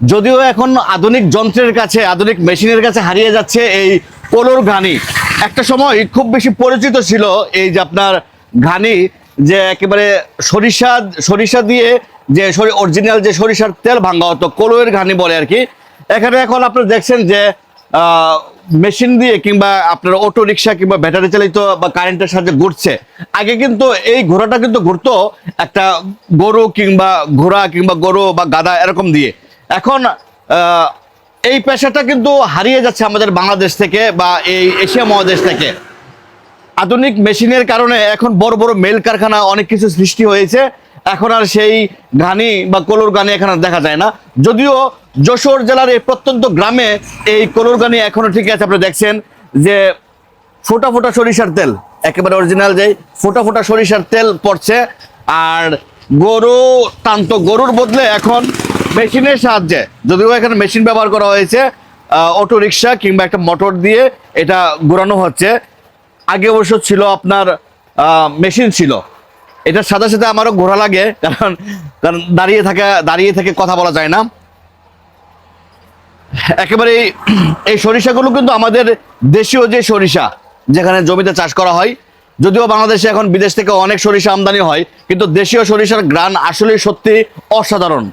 যদিও এখন আধুনিক যন্ত্রের কাছে, আধুনিক মেশিনের কাছে হারিয়ে যাচ্ছে এই কলোর ঘানি। একটা সময় খুব বেশি পরিচিত ছিল এই যে আপনার ঘানি, যে একেবারে সরিষা সরিষা দিয়ে যে অরিজিনাল যে সরিষার তেল ভাঙা হতো কলোয়ের ঘানি বলে আর কি। এখানে এখন আপনি দেখছেন যে মেশিন দিয়ে কিংবা আপনার অটো রিক্সা কিংবা ব্যাটারি চালিত বা কারেন্টের সাহায্যে ঘুরছে। আগে কিন্তু এই ঘোড়াটা কিন্তু ঘুরতো একটা গরু কিংবা ঘোড়া কিংবা গরু বা গাদা এরকম দিয়ে। এখন এই পেশাটা কিন্তু হারিয়ে যাচ্ছে আমাদের বাংলাদেশ থেকে বা এই এশিয়া মহাদেশ থেকে। আধুনিক মেশিনের কারণে এখন বড় বড় মেল কারখানা অনেক কিছু সৃষ্টি হয়েছে। এখন আর সেই ঘানি বা কলোর গানি এখন আর দেখা যায় না। যদিও যশোর জেলার এই প্রত্যন্ত গ্রামে এই কলোর গানি এখনও ঠিক আছে, আপনি দেখছেন যে ফোটা ফোটা সরিষার তেল, একেবারে অরিজিনাল যে ফোটা ফোটা সরিষার তেল পড়ছে। আর গরু টানত গরুর বদলে এখন মেশিনের সাহায্যে, যদিও এখানে মেশিন ব্যবহার করা হয়েছে অটো রিক্সা কিংবা একটা মোটর দিয়ে এটা ঘোরানো হচ্ছে। আগে অবশ্য ছিল আপনার মেশিন ছিল। এটার সাথে সাথে আমারও ঘোরা লাগে, কারণ কারণ দাঁড়িয়ে থাকা, দাঁড়িয়ে থেকে কথা বলা যায় না। একেবারে এই- এই সরিষাগুলো কিন্তু আমাদের দেশীয় যে সরিষা, যেখানে জমিতে চাষ করা হয় যদিও বাংলাদেশে এখন বিদেশ থেকে অনেক সরিষা আমদানি হয়, কিন্তু দেশীয় সরিষার গ্রান আসলে সত্যি অসাধারণ।